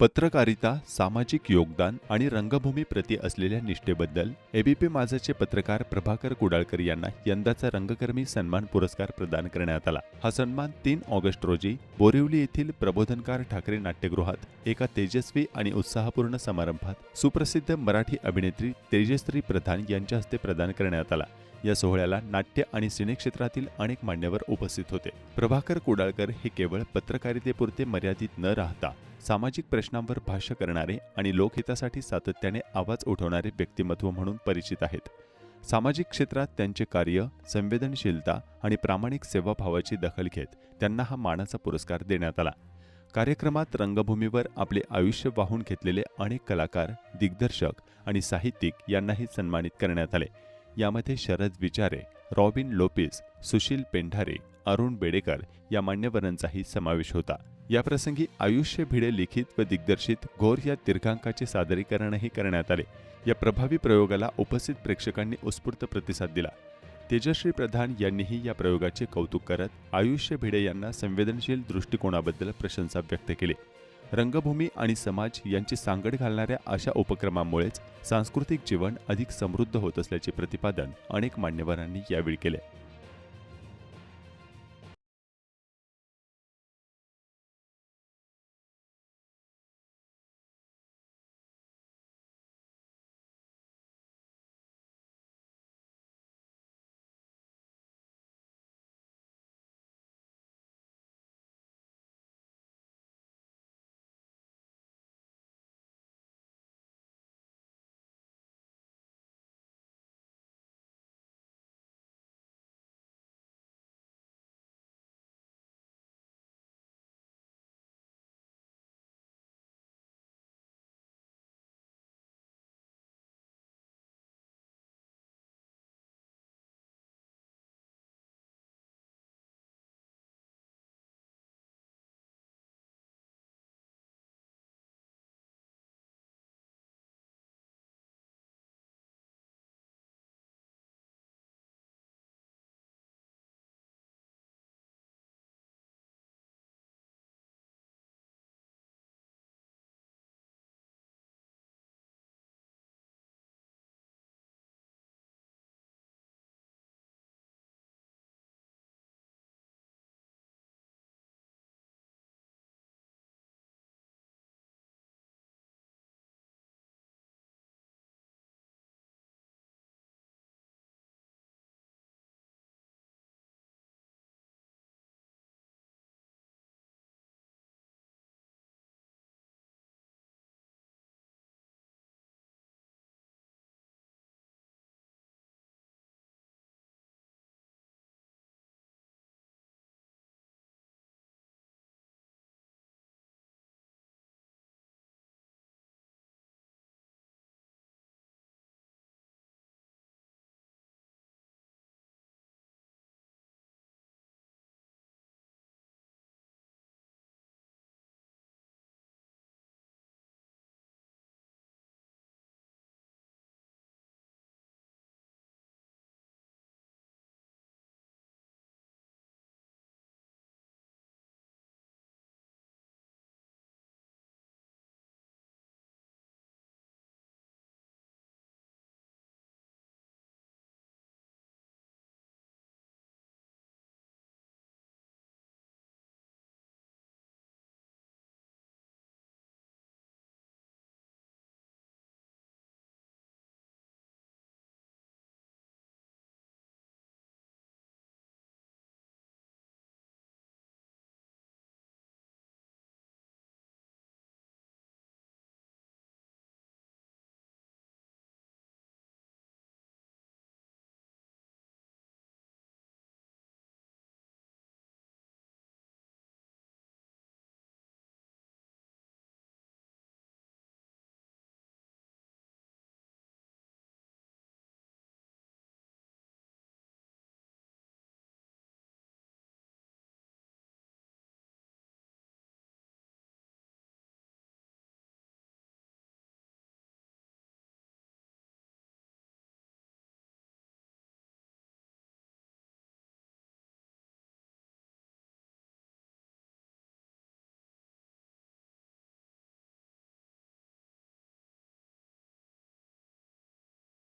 पत्रकारिता सामाजिक योगदान आणि रंगभूमीप्रती असलेल्या निष्ठेबद्दल एबीपी माझाचे पत्रकार प्रभाकर कुडाळकर यांना यंदाचा रंगकर्मी सन्मान पुरस्कार प्रदान करण्यात आला. हा सन्मान तीन ऑगस्ट रोजी बोरिवली येथील प्रबोधनकार ठाकरे नाट्यगृहात एका तेजस्वी आणि उत्साहपूर्ण समारंभात सुप्रसिद्ध मराठी अभिनेत्री तेजश्री प्रधान यांच्या हस्ते प्रदान करण्यात आला. या सोहळ्याला नाट्य आणि सिनेक्षेत्रातील अनेक मान्यवर उपस्थित होते. प्रभाकर कुडाळकर हे केवळ पत्रकारितेपुरते मर्यादित न राहता सामाजिक प्रश्नांवर भाष्य करणारे आणि लोकहितासाठी सातत्याने आवाज उठवणारे व्यक्तिमत्व म्हणून परिचित आहेत. सामाजिक क्षेत्रात त्यांचे कार्य संवेदनशीलता आणि प्रामाणिक सेवाभावाची दखल घेत त्यांना हा मानाचा पुरस्कार देण्यात आला. कार्यक्रमात रंगभूमीवर आपले आयुष्य वाहून घेतलेले अनेक कलाकार दिग्दर्शक आणि साहित्यिक यांनाही सन्मानित करण्यात आले. यामध्ये शरद विचारे रॉबिन लोपिस सुशील पेंढारे अरुण बेडेकर या मान्यवरांचाही समावेश होता. याप्रसंगी आयुष्य भिडे लिखित व दिग्दर्शित घोर या दीर्घांकाचे सादरीकरणही करण्यात आले. या प्रभावी प्रयोगाला उपस्थित प्रेक्षकांनी उत्स्फूर्त प्रतिसाद दिला. तेजश्री प्रधान यांनीही या प्रयोगाचे कौतुक करत आयुष्य भिडे यांना संवेदनशील दृष्टिकोनाबद्दल प्रशंसा व्यक्त केली. रंगभूमी आणि समाज यांची सांगड घालणाऱ्या अशा उपक्रमांमुळेच सांस्कृतिक जीवन अधिक समृद्ध होत असल्याचे प्रतिपादन अनेक मान्यवरांनी यावेळी केले.